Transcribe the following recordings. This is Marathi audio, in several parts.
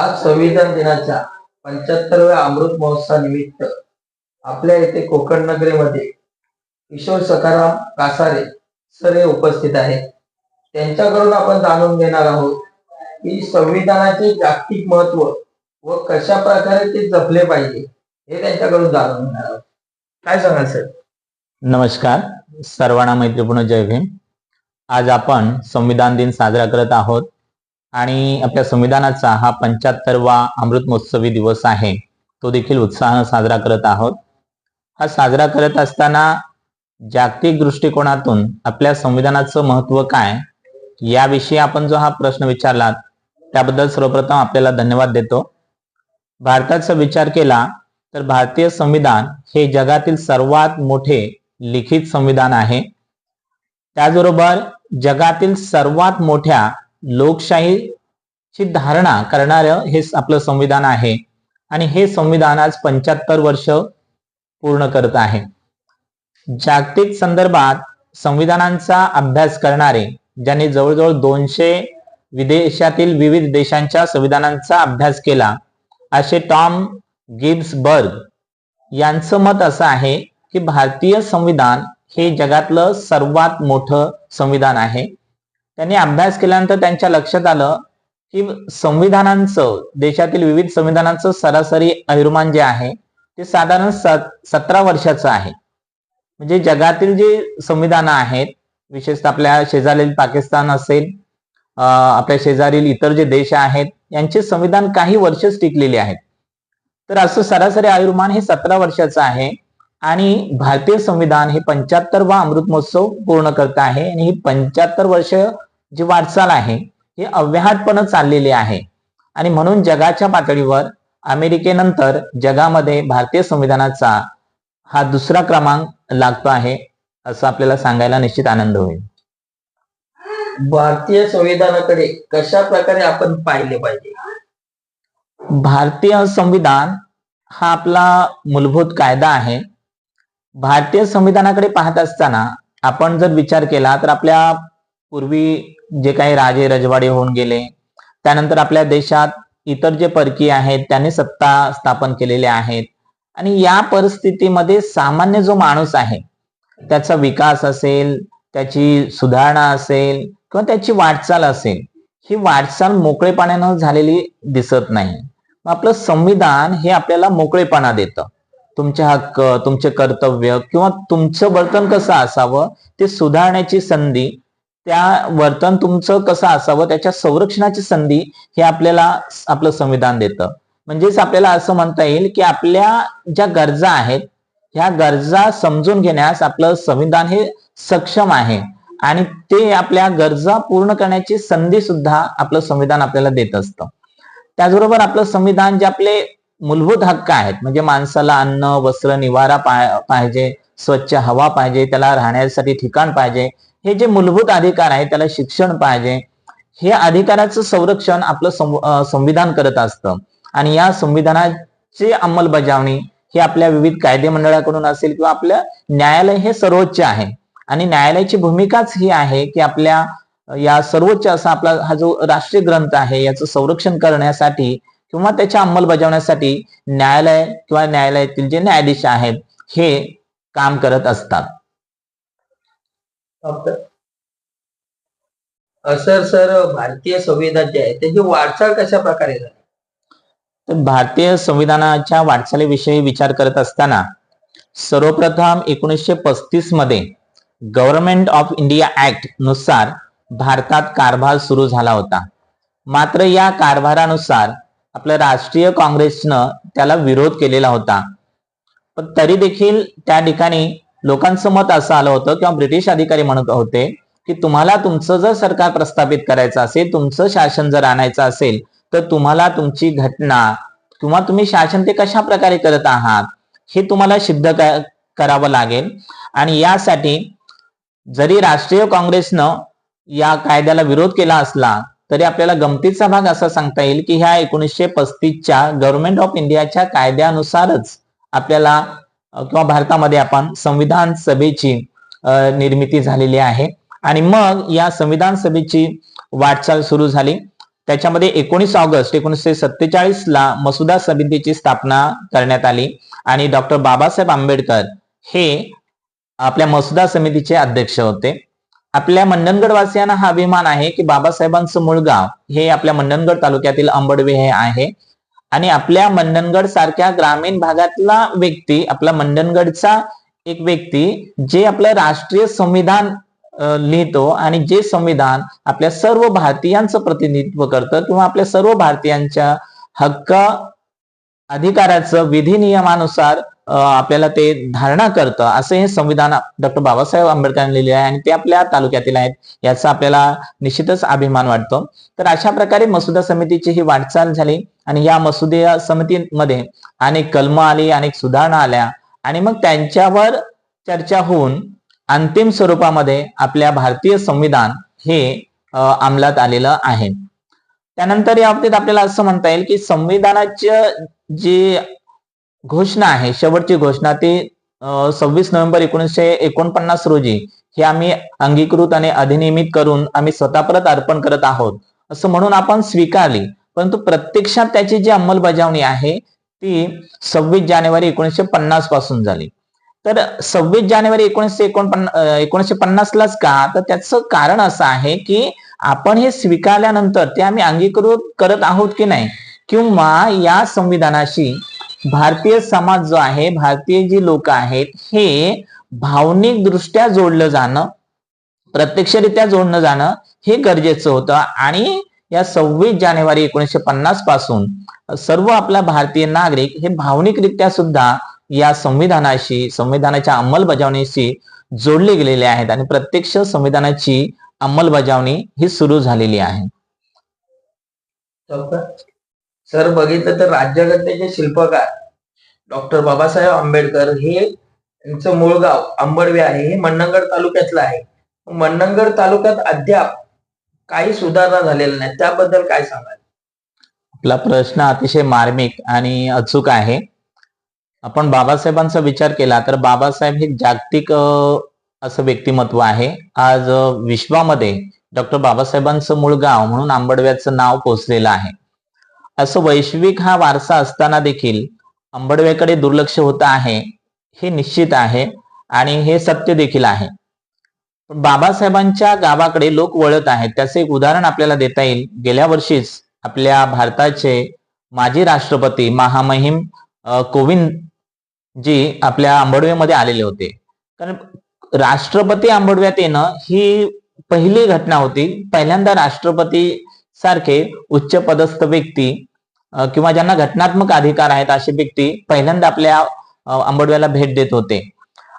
आज संविधान दिनाच्या पंच्याहत्तरव्या अमृत महोत्सवानिमित्त आपल्या येथे कोकण नगरीमध्ये किशोर सखाराम कासारे सर हे उपस्थित आहेत. त्यांच्याकडून आपण जाणून घेणार आहोत की संविधानाचे जागतिक महत्त्व व कशा प्रकारे ते जपले पाहिजे हे त्यांच्याकडून जाणून घेणार आहोत. काय सांगाल सर? नमस्कार सर्वांना मैत्रीपूर्ण जय भीम. आज आपण संविधान दिन साजरा करत आहोत. आणि आपल्या संविधानाचा हा पंच्याहत्तरवा अमृत महोत्सवी दिवस आहे. तो देखील उत्साहानं साजरा करत आहोत. हा साजरा करत असताना जागतिक दृष्टिकोनातून आपल्या संविधानाचं महत्त्व काय याविषयी आपण जो हा प्रश्न विचारला त्याबद्दल सर्वप्रथम आपल्याला धन्यवाद देतो. भारताचा विचार केला तर भारतीय संविधान हे जगातील सर्वात मोठे लिखित संविधान आहे. त्याचबरोबर जगातील सर्वात मोठ्या लोकशाहीची धारणा करणारं हे आपलं संविधान आहे. आणि हे संविधान आज पंच्याहत्तर वर्ष पूर्ण करत आहे. जागतिक संदर्भात संविधानांचा अभ्यास करणारे ज्यांनी जवळजवळ दोनशे विदेशातील विविध देशांच्या संविधानांचा अभ्यास केला असे टॉम गिब्सबर्ग यांचं मत असं आहे की भारतीय संविधान हे जगातलं सर्वात मोठं संविधान आहे. त्यांनी अभ्यास केल्यानंतर त्यांच्या लक्षात आलं की संविधानांचं देशातील विविध संविधानांचं सरासरी आयुर्मान जे आहे ते साधारण सतरा वर्षाचं आहे. म्हणजे जगातील जे संविधान आहेत विशेषतः आपल्या शेजारील पाकिस्तान असेल आपल्या शेजारील इतर जे देश आहेत यांचे संविधान काही वर्षच टिकलेले आहेत. तर असं सरासरी आयुर्मान हे सतरा वर्षाचं आहे आणि भारतीय संविधान हे पंच्याहत्तरवा अमृत महोत्सव पूर्ण करत आहे आणि ही पंच्याहत्तर वर्ष जी वाटचाल आहे ही अव्याहतपणे चाललेली आहे. आणि म्हणून जगाच्या पातळीवर अमेरिकेनंतर जगामध्ये भारतीय संविधानाचा हा दुसरा क्रमांक लागतो आहे असं आपल्याला सांगायला निश्चित आनंद होईल. भारतीय संविधानाकडे कशा प्रकारे आपण पाहिले पाहिजे? भारतीय संविधान हा आपला मूलभूत कायदा आहे. भारतीय संविधानाकडे पाहत असताना आपण जर विचार केला तर आपल्या पूर्वी जे काही राजे रजवाडे होऊन गेले त्यानंतर आपल्या देशात इतर जे परकीय आहेत त्यांनी सत्ता स्थापन केलेले आहेत. आणि या परिस्थितीमध्ये सामान्य जो माणूस आहे त्याचा विकास असेल त्याची सुधारणा असेल किंवा त्याची वाटचाल असेल ही वाटचाल मोकळेपणानं झालेली दिसत नाही. आपलं संविधान हे आपल्याला मोकळेपणा देतं. तुमचे हक्क तुमचे कर्तव्य किंवा तुमचं वर्तन कसं असावं ते सुधारण्याची संधी त्या वर्तन तुमचं कसं असावं? त्याच्या संरक्षणाची संधी हे आपल्याला आपलं संविधान देतं. म्हणजेच आपल्याला असं म्हणता येईल की आपल्या ज्या गरजा आहेत ह्या गरजा समजून घेण्यास आपलं संविधान हे सक्षम आहे. आणि ते आपल्या गरजा पूर्ण करण्याची संधी सुद्धा आपलं संविधान आपल्याला देत असतं. त्याचबरोबर आपलं संविधान जे आपले मूलभूत हक्क आहेत म्हणजे माणसाला अन्न वस्त्र निवारा पाहिजे स्वच्छ हवा पाहिजे त्याला राहण्यासाठी ठिकाण पाहिजे हे जे मूलभूत अधिकार आहे त्याला शिक्षण पाहिजे हे अधिकाराचं संरक्षण आपलं संविधान करत असतं. आणि या संविधानाची अंमलबजावणी ही आपल्या विविध कायदे मंडळाकडून असेल किंवा आपलं न्यायालय हे सर्वोच्च आहे. आणि न्यायालयाची भूमिकाच ही आहे की आपल्या या सर्वोच्च असा आपला हा जो राष्ट्रीय ग्रंथ आहे याचं संरक्षण करण्यासाठी किंवा त्याच्या अंमलबजावण्यासाठी न्यायालय किंवा न्यायालयातील जे न्यायाधीश आहेत हे काम करत असतात. सर सर भारतीय संविधान जे आहे त्याची वाटचाल कशा प्रकारे झाली? तर भारतीय संविधानाच्या वाटचालीविषयी विचार करत असताना सर्वप्रथम एकोणीसशे पस्तीसमध्ये गव्हर्नमेंट ऑफ इंडिया ऍक्टनुसार भारतात कारभार सुरू झाला होता. मात्र या कारभारानुसार आपलं राष्ट्रीय काँग्रेसनं त्याला विरोध केलेला होता. पण तरी देखील त्या ठिकाणी लोकांचं मत असं आलं होतं किंवा ब्रिटिश अधिकारी म्हणत होते की तुम्हाला तुमचं जर सरकार प्रस्थापित करायचं असेल तुमचं शासन जर आणायचं असेल तर तुम्हाला तुमची घटना किंवा तुम्ही शासन ते कशा प्रकारे करत आहात हे तुम्हाला सिद्ध करावं लागेल. आणि यासाठी जरी राष्ट्रीय काँग्रेसनं या कायद्याला विरोध केला असला तरी आपल्याला गमतीचा भाग असा सांगता येईल की ह्या एकोणीसशे पस्तीसच्या गव्हर्नमेंट ऑफ इंडियाच्या कायद्यानुसारच आपल्याला किंवा भारतामध्ये आपण संविधान सभेची निर्मिती झालेली आहे. आणि मग या संविधान सभेची वाटचाल सुरू झाली. त्याच्यामध्ये एकोणीस ऑगस्ट एकोणीसशे सत्तेचाळीस ला मसुदा समितीची स्थापना करण्यात आली. आणि डॉक्टर बाबासाहेब आंबेडकर हे आपल्या मसुदा समितीचे अध्यक्ष होते. आपल्या मंडणगड वासियांना हा अभिमान आहे की बाबासाहेबांचं मूळ गाव हे आपल्या मंडणगड तालुक्यातील अंबडवे हे आहे. आणि आपल्या मंडणगड सारख्या ग्रामीण भागातला व्यक्ती आपला मंडणगडचा एक व्यक्ती जे आपलं राष्ट्रीय संविधान लिहितो आणि जे संविधान आपल्या सर्व भारतीयांचं प्रतिनिधित्व करतं किंवा आपल्या सर्व भारतीयांच्या हक्क अधिकाराचं विधी नियमानुसार आपल्याला ते धारणा करतं. असं हे संविधान डॉक्टर बाबासाहेब आंबेडकरांनी लिहिले आहे आणि ते आपल्या तालुक्यातील आहेत याचा आपल्याला निश्चितच अभिमान वाटतो. तर अशा प्रकारे मसुदा समितीची ही वाटचाल झाली आणि या मसुदे समितीमध्ये अनेक कलम आली अनेक सुधारणा आल्या आणि मग त्यांच्यावर चर्चा होऊन अंतिम स्वरूपामध्ये आपल्या भारतीय संविधान हे अंमलात आलेलं आहे. त्यानंतर या बाबतीत आपल्याला असं म्हणता येईल की संविधानाचे जे घोषणा आहे. शेवटची घोषणा ती सव्वीस नोव्हेंबर एकोणीसशे एकोणपन्नास रोजी हे आम्ही अंगीकृत आणि अधिनियमित करून आम्ही स्वतः परत अर्पण करत आहोत. असं म्हणून आपण स्वीकारली. परंतु प्रत्यक्षात त्याची जी अंमलबजावणी आहे ती सव्वीस जानेवारी एकोणीसशे पन्नासपासून झाली. तर सव्वीस जानेवारी एकोणीसशे एकोणपन्ना एकोणीसशे पन्नासलाच का? तर त्याचं कारण असं आहे की आपण हे स्वीकारल्यानंतर ते आम्ही अंगीकृत करत आहोत की नाही? किंवा या संविधानाशी भारतीय समाज जो आहे भारतीय जी लोक आहेत हे भावनिक दृष्ट्या जोडलं जाणं प्रत्यक्षरित्या जोडणं जाणं हे गरजेचं होतं. आणि या सव्वीस जानेवारी एकोणीसशे पन्नासपासून सर्व आपला भारतीय नागरिक हे भावनिकरित्या सुद्धा या संविधानाशी संविधानाच्या अंमलबजावणीशी जोडले गेलेले आहेत. आणि प्रत्यक्ष संविधानाची अंमलबजावणी ही सुरू झालेली आहे. सर बघितलं तर राज्यघटनेचे शिल्पकार डॉक्टर बाबासाहेब आंबेडकर हे यांचं मूळ गाव आंबडवे आहे हे मन्नंगड तालुक्यातलं आहे. मन्नंगड तालुक्यात अद्याप काही सुधारणा झालेल्या नाही त्याबद्दल काय सांगाल? आपला प्रश्न अतिशय मार्मिक आणि अचूक आहे. आपण बाबासाहेबांचा विचार केला तर बाबासाहेब हे जागतिक असं व्यक्तिमत्व आहे. आज विश्वामध्ये डॉक्टर बाबासाहेबांचं मूळ गाव म्हणून आंबडव्याचं नाव पोचलेलं आहे. असं वैश्विक हा वारसा असताना देखील आंबडव्याकडे दुर्लक्ष होत आहे हे निश्चित आहे आणि हे सत्य देखील आहे. पण बाबासाहेबांच्या गावाकडे लोक वळत आहेत. त्याचं एक उदाहरण आपल्याला देता येईल. गेल्या वर्षीच आपल्या भारताचे माजी राष्ट्रपती महामहिम कोविंद जी आपल्या आंबडवेमध्ये आलेले होते. कारण राष्ट्रपती आंबडव्यात येणं ही पहिली घटना होती. पहिल्यांदा राष्ट्रपती सारखे उच्च पदस्थ व्यक्ती किंवा ज्यांना घटनात्मक अधिकार आहेत असे व्यक्ती पहिल्यांदा आपल्या आंबडव्याला भेट देत होते.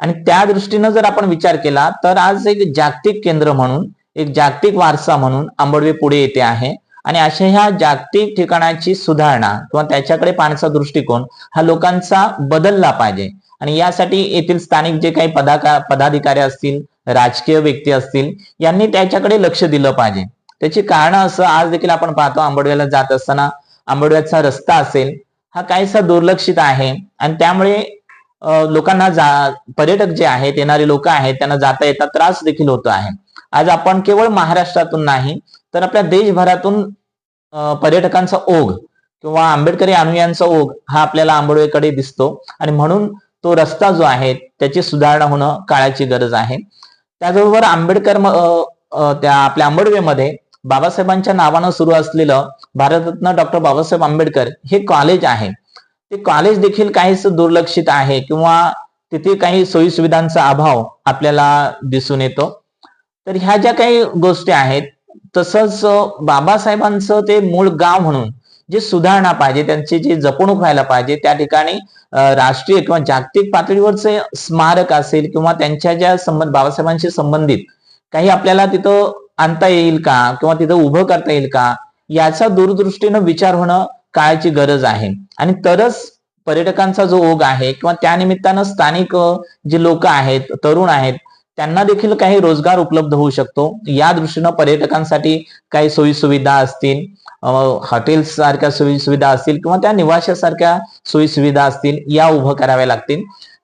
आणि त्या दृष्टीनं जर आपण विचार केला तर आज एक जागतिक केंद्र म्हणून एक जागतिक वारसा म्हणून आंबडवे पुढे येते आहे. आणि अशा ह्या जागतिक ठिकाणाची सुधारणा किंवा त्याच्याकडे पाहण्याचा दृष्टिकोन हा लोकांचा बदलला पाहिजे. आणि यासाठी येथील स्थानिक जे काही पदाका पदाधिकारी असतील राजकीय व्यक्ती असतील यांनी त्याच्याकडे लक्ष दिलं पाहिजे. त्याची कारण असं आज देखील आपण पाहतो आंबडव्याला जात असताना आंबडव्याचा रस्ता असेल हा काहीसा दुर्लक्षित आहे. आणि त्यामुळे लोकांना जा पर्यटक जे आहेत येणारे लोक आहेत त्यांना जाता येता त्रास देखील होतो आहे. आज आपण केवळ महाराष्ट्रातून नाही तर आपल्या देशभरातून पर्यटकांचा ओघ किंवा आंबेडकरी अनुयांचा ओघ हा आपल्याला आंबोडवेकडे दिसतो. आणि म्हणून तो रस्ता जो आहे त्याची सुधारणा होणं काळाची गरज आहे. त्याचबरोबर आंबेडकर त्या आपल्या आंबडवेमध्ये बाबासाहेबांच्या नावानं सुरू असलेलं भारतरत्न डॉक्टर बाबासाहेब आंबेडकर हे कॉलेज आहे. ते कॉलेज देखील काहीच दुर्लक्षित आहे किंवा तिथे काही सोयी सुविधांचा अभाव आपल्याला दिसून येतो. तर ह्या ज्या काही गोष्टी आहेत तसंच बाबासाहेबांचं ते मूळ गाव म्हणून जे सुधारणा पाहिजे त्यांची जी जपणूक व्हायला पाहिजे त्या ठिकाणी राष्ट्रीय किंवा जागतिक पातळीवरचे स्मारक असेल किंवा त्यांच्या ज्या संबंध बाबासाहेबांशी संबंधित काही आपल्याला तिथं आणता येईल का? किंवा तिथं उभं करता येईल का? याचा दूरदृष्टीनं विचार होणं काळाची गरज आहे. आणि तरच पर्यटकांचा जो ओघ आहे किंवा त्यानिमित्तानं स्थानिक जे लोक आहेत तरुण आहेत त्यांना देखील काही रोजगार उपलब्ध होऊ शकतो. या दृष्टीनं पर्यटकांसाठी काही सोयी सुविधा असतील हॉटेल्स सारख्या सोयी सुविधा असतील किंवा त्या निवासासारख्या सोयी सुविधा असतील या उभं कराव्या लागतील.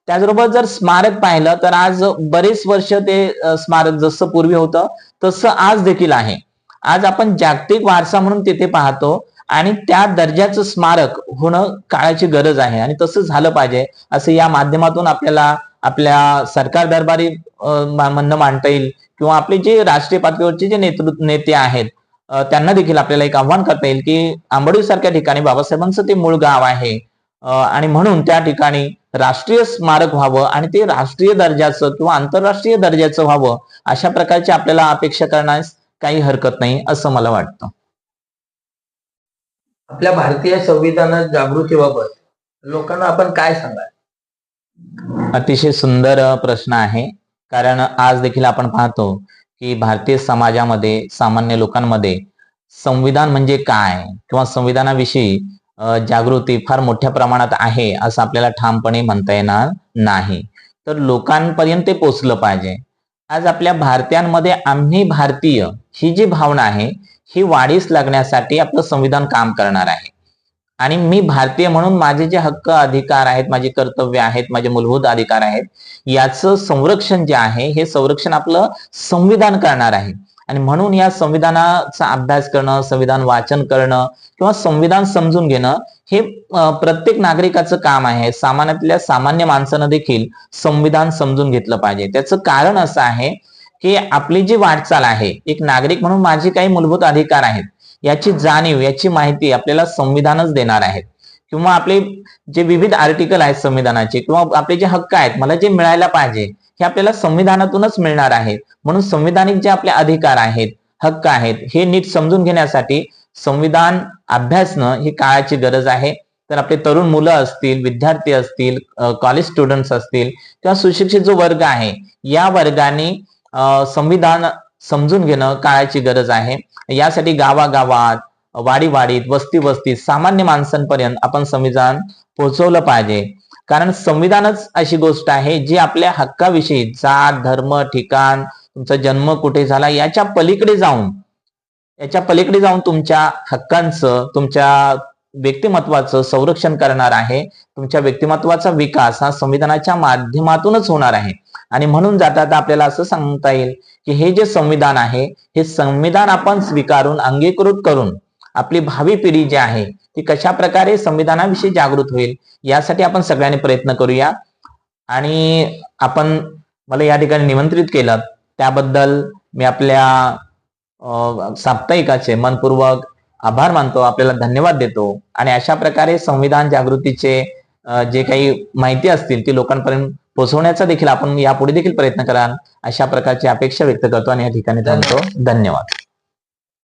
त्याचबरोबर जर स्मारक पाहिलं तर आज बरेच वर्ष ते स्मारक जसं पूर्वी होतं तसं आज देखील आहे. आज आपण जागतिक वारसा म्हणून तिथे पाहतो आणि त्या दर्जाचं स्मारक होणं काळाची गरज आहे आणि तसं झालं पाहिजे असं या माध्यमातून आपल्याला आपल्या सरकार दरबारी म्हणणं मांडता येईल किंवा आपले जे राष्ट्रीय पातळीवरचे जे नेतृत्व नेते आहेत त्यांना देखील आपल्याला एक आव्हान करता येईल की आंबोडी सारख्या ठिकाणी बाबासाहेबांचं ते मूळ गाव आहे आणि म्हणून त्या ठिकाणी राष्ट्रीय स्मारक व्हावं आणि ते राष्ट्रीय दर्जाचं किंवा आंतरराष्ट्रीय दर्जाचं व्हावं अशा प्रकारची आपल्याला अपेक्षा करण्यास काही हरकत नाही असं मला वाटतं. आपल्या भारतीय संविधानात जागृतीबाबत लोकांना आपण काय सांगाल? अतिशय सुंदर प्रश्न आहे. कारण आज देखील आपण पाहतो की भारतीय समाजामध्ये सामान्य लोकांमध्ये संविधान म्हणजे काय? किंवा संविधानाविषयी जागृती फार मोठ्या प्रमाणात आहे असं आपल्याला ठामपणे म्हणता येणार नाही. तर लोकांपर्यंत ते पोचलं पाहिजे. आज आपल्या भारतीयांमध्ये आम्ही भारतीय ही जी भावना आहे ही वाढीस लागण्यासाठी आपलं संविधान काम करणार आहे. आणि मी भारतीय म्हणून माझे जे हक्क अधिकार आहेत माझे कर्तव्य आहेत माझे मूलभूत अधिकार आहेत याचं संरक्षण जे आहे हे संरक्षण आपलं संविधान करणार आहे. आणि म्हणून या संविधानाचा अभ्यास करणं संविधान वाचन करणं किंवा संविधान समजून घेणं हे प्रत्येक नागरिकाचं काम आहे. सामान्यातल्या सामान्य माणसानं देखील संविधान समजून घेतलं पाहिजे. त्याचं कारण असं आहे की आपली जी वाटचाल आहे एक नागरिक म्हणून माझे काही मूलभूत अधिकार आहेत याची जाणीव याची माहिती आपल्याला संविधानच देणार आहेत. किंवा आपले जे विविध आर्टिकल आहेत संविधानाचे किंवा आपले जे हक्क आहेत मला जे मिळायला पाहिजे हे आपल्याला संविधानातूनच मिळणार आहेत. म्हणून संविधानिक जे आपले अधिकार आहेत हक्क आहेत हे नीट समजून घेण्यासाठी संविधान अभ्यासणं ही काळाची गरज आहे. तर आपले तरुण मुलं असतील विद्यार्थी असतील कॉलेज स्टुडंट्स असतील किंवा सुशिक्षित जो वर्ग आहे या वर्गाने संविधान समजून घेणं काळाची गरज आहे. यासाठी गावागावात वाडी वाडीत वस्ती वस्तीत सामान्य माणसांपर्यंत आपण संविधान पोहोचवलं पाहिजे. कारण संविधानच अशी गोष्ट आहे जी आपल्या हक्काविषयी जात धर्म ठिकाण तुमचा जन्म कुठे झाला याच्या पलीकडे जाऊन याच्या पलीकडे जाऊन तुमच्या हक्कांचं तुमच्या व्यक्तिमत्वाचं संरक्षण करणार आहे. तुमच्या व्यक्तिमत्वाचा विकास हा संविधानाच्या माध्यमातूनच होणार आहे. आणि म्हणून जाता जाता आपल्याला असं सांगता येईल की हे जे संविधान आहे हे संविधान आपण स्वीकारून अंगीकृत करून आपली भावी पिढी जी आहे ती कशा प्रकारे संविधानाविषयी जागृत होईल यासाठी आपण सगळ्यांनी प्रयत्न करूया. आणि आपण मला या ठिकाणी निमंत्रित केलं. त्याबद्दल मी आपल्या अं, साप्ताहिकाचे मनपूर्वक आभार मानतो आपल्याला धन्यवाद देतो. आणि अशा प्रकारे संविधान जागृतीचे जे काही माहिती असतील ती लोकांपर्यंत पोहोचवण्याचा देखील आपण यापुढे देखील प्रयत्न कराल अशा प्रकारची अपेक्षा व्यक्त करतो आणि या ठिकाणी थांबतो. धन्यवाद.